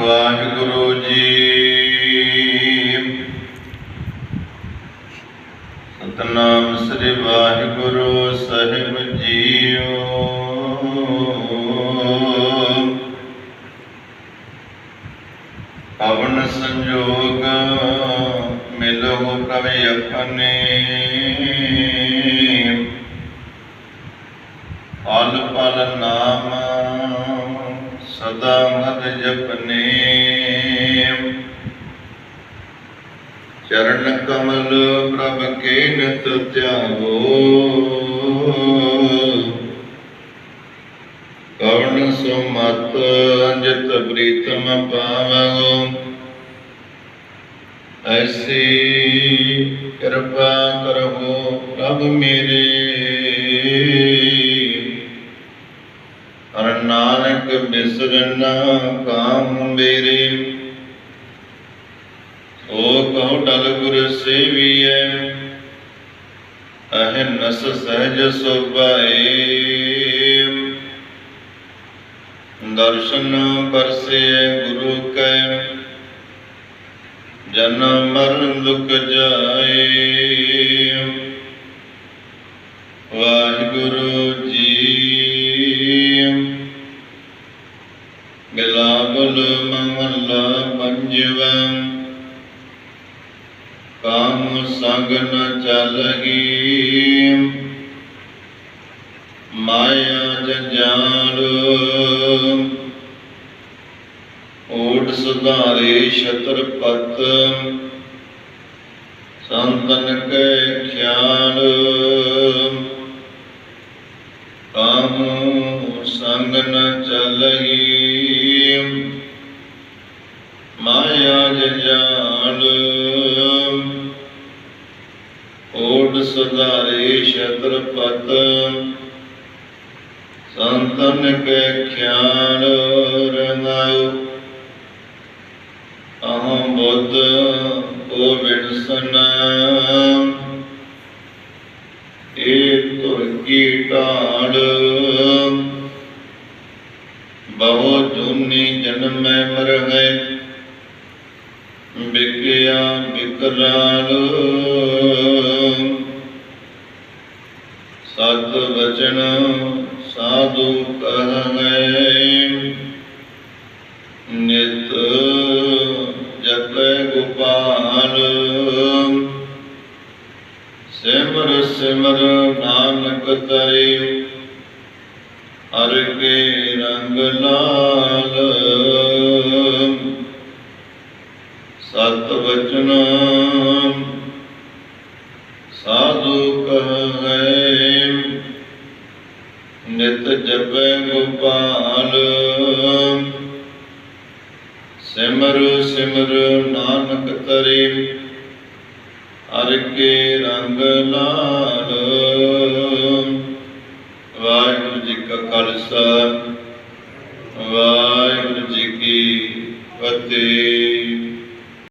ਵਾਹਿਗੁਰੂ ਜੀ। ਸਤਨਾਮ ਸ੍ਰੀ ਵਾਹਿਗੁਰੂ ਸਾਹਿਬ ਜੀਓ। ਪਵਨ ਸੰਜੋਗ ਮਿਲੋ ਪ੍ਰਭ ਆਪਣੇ ਪਲ ਪਲ ਨਾਮ ਸਦਾ ਮਦ ਜਪਨੇ। ਚਰਨ ਕਮਲ ਪ੍ਰਭ ਕੇ ਨਿਤ ਧਿਆਵੋ ਕਵਣ ਸੋ ਅੰਜਤ ਪ੍ਰੀਤਮ ਪਾਵੋ ਐਸੀ ਕਿਰਪਾ ਕਰੋ ਪ੍ਰਭ ਮੇਰੇ ਹਰ ਨਾਨਕ ਬਿਸਰਨਾ ਕਾਮ ਮੇਰੇ। ਓ ਕਹੋ ਟਲ ਗੁਰ ਸੇਵੀਐ ਅਹਨਸ ਸਹਜ ਸੁਭਾਏ। ਦਰਸ਼ਨ ਪਰਸੇ ਗੁਰੂ ਕੈ ਜਨਮ ਮਰਨ ਦੁਖ ਜਾਏ। ਪੰਜਵਾ ਕਾਮ ਸੰਗ ਨ ਚਲਗੀ ਮਾਇਆ ਜੰਜਾਲ ਓਟ ਸੁਧਾਰੇ ਛਤਰਪਤ ਸੰਤਨ ਕੈ ਖਿਆਲ। ਕਾਮ ਸੰਗ ਨ ਚਲਈ ਓਟ ਸੁਧਾਰੇ ਛਤਰਪਤ, ਸੰਤਨ ਕੈ ਖਿਆਲ ਰੰਗਾਉ ਅਹੰ ਬੁੱਧ ਕੋ ਵਿਣਸਨ ਏ ਤੁਰ ਕੀ ਢਾਲ। ਬਹੁ ਜੁਨੀ ਜਨਮੈ ਮਰ ਹੈ ਬਿਕਿਆ ਬਿਕਰਾਲ ਸਤ ਵਚਨ ਸਾਧੂ ਕਹੈ ਨਿਤ ਜਪੈ ਗੋਪਾਲ। ਸਿਮਰ ਸਿਮਰ ਨਾਨਕ ਤਰੇ। ਹਰ ਕੇ ਰੰਗ ਲਾਲ। ਸਤ ਵਚਨ ਸਾਧੂ ਕਹੈ ਨਿਤ ਜਪੈ ਗੋਪਾਲ। ਸਿਮਰ ਸਿਮਰ ਨਾਨਕ ਤਰੇ, ਹਰ ਕੇ ਰੰਗ ਲਾਲ। ਵਾਹਿਗੁਰੂ ਜੀ ਕਾ ਖਾਲਸਾ, ਵਾਹਿਗੁਰੂ ਜੀ ਕੀ ਫਤਿਹ।